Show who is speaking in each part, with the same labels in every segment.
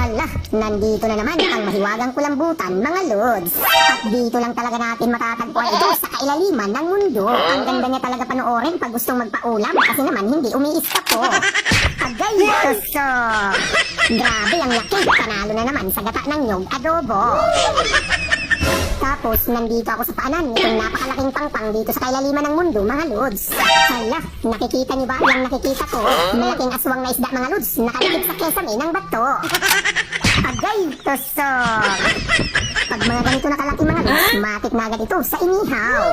Speaker 1: Hala, nandito na naman ang mahiwagang kulambutan, mga lods. At dito lang talaga natin matatagpuan ito sa kailaliman ng mundo. Ang ganda niya talaga panoorin pag gustong magpaulam kasi naman hindi umiiska po. Agay, tusok! Grabe ang laki, panalo na naman sa gata ng nyog adobo. Tapos, nandito ako sa paanan nitong napakalaking pangpang dito sa kailaliman ng mundo, mga lods. Hala, nakikita niyo ba yung nakikita ko? Malaking aswang na isda, mga lods, nakalikit sa kesame ng bato. Agay, tusok! Pag mga ganito na kalaki mga lods, matik na agad ito sa inihaw.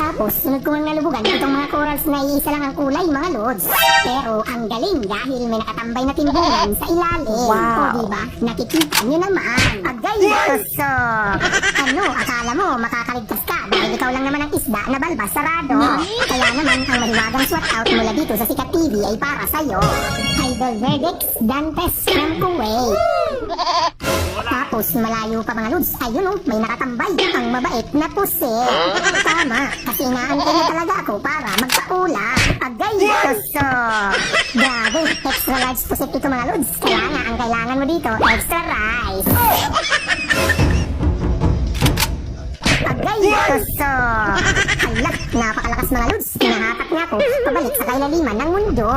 Speaker 1: Tapos, sunod ko ang nalubugan itong mga corals na iisa lang ang kulay, mga lods. Pero ang galing dahil may nakatambay na timbungan sa ilalim.
Speaker 2: Wow.
Speaker 1: O diba, nakikita nyo naman. Agay, tusok! Ano, akala mo makakaligtas ka dahil ikaw lang naman ang isda na balbas sarado. Kaya naman ang mahiwagang SWAT out mula dito sa Sikat TV ay para sa'yo. Idol Verdicts Dantes from Kuwait. Tapos malayo pa mga lods, ayun oh, may nakatambay ang mabait na pusi. Tama, kasi inaantay na talaga ako para magpaula. Agay, tusok! Grabe, extra large pusit ito mga lods. Kaya nga, ang kailangan mo dito, extra rice. Agay, tusok! Hala, napakalakas mga lods. Hinahatak niya ako pabalik sa kailaliman ng mundo.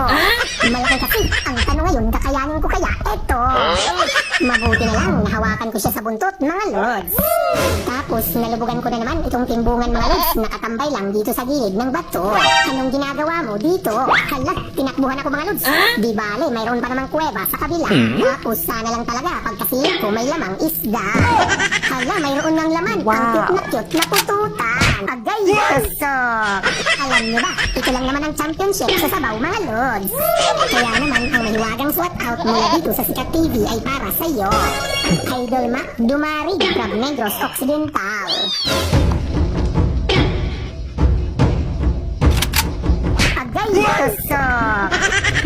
Speaker 1: Malaki kasi, ang tanong ngayon, kakayanin ko kaya eto. Mabuti na lang, nahawakan ko siya sa buntot, mga lods. Tapos, nalubugan ko na naman itong timbungan, mga lods. Nakatambay lang dito sa gilid ng bato. Anong ginagawa mo dito? Hala, tinakbuhan ako, mga lods. Di bale, mayroon pa namang kuweba sa kabila. Tapos, sana lang talaga, pagkasilip ko, may lamang isda. Hala, mayroon ng laman. Ang cute na cute na pututan. Agay, tusok. Niyo ba, ito lang naman ang championship sa sabaw, mga lods. Kaya naman, ang mahiwagang SWAT out mula dito sa Sikat TV ay para sa iyo. Idol Mac Dumarig from Negros Occidental. Agay, tusok!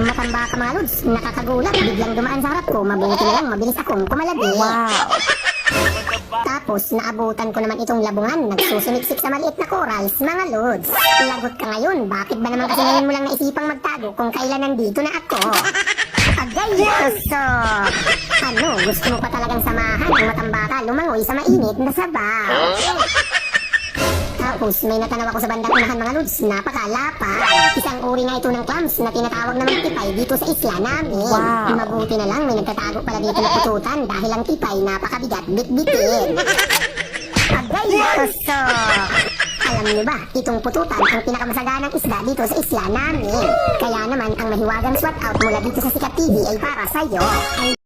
Speaker 1: Matamba ka mga lods, nakakagulat, biglang dumaan sa harap ko, mabuti na lang, mabilis akong kumalabi.
Speaker 2: Wow.
Speaker 1: Tapos, naabutan ko naman itong labungan, nagsusumiksik sa maliit na corals, mga lods. Lagot ka ngayon, bakit ba naman kasi ngayon mo lang naisipang magtago kung kailan nandito na ako? Agay, tusok! Ano, gusto mo pa talagang samahan ang matamba ka lumangoy sa mainit na sabaw? Tapos, may natanaw ako sa bandang unahan mga lods, napakalapa. Isang uri nga ito ng clams na tinatawag na tipay dito sa isla namin.
Speaker 2: Wow.
Speaker 1: Mabuti na lang, may nagtatago pala dito na pututan dahil ang tipay napakabigat bitbitin. Agay, tusok! Alam niyo ba, itong pututan ang pinakamasaganang isda dito sa isla namin. Kaya naman, ang mahiwagang SWAT out mula dito sa Sikat TV ay para sa'yo. Ay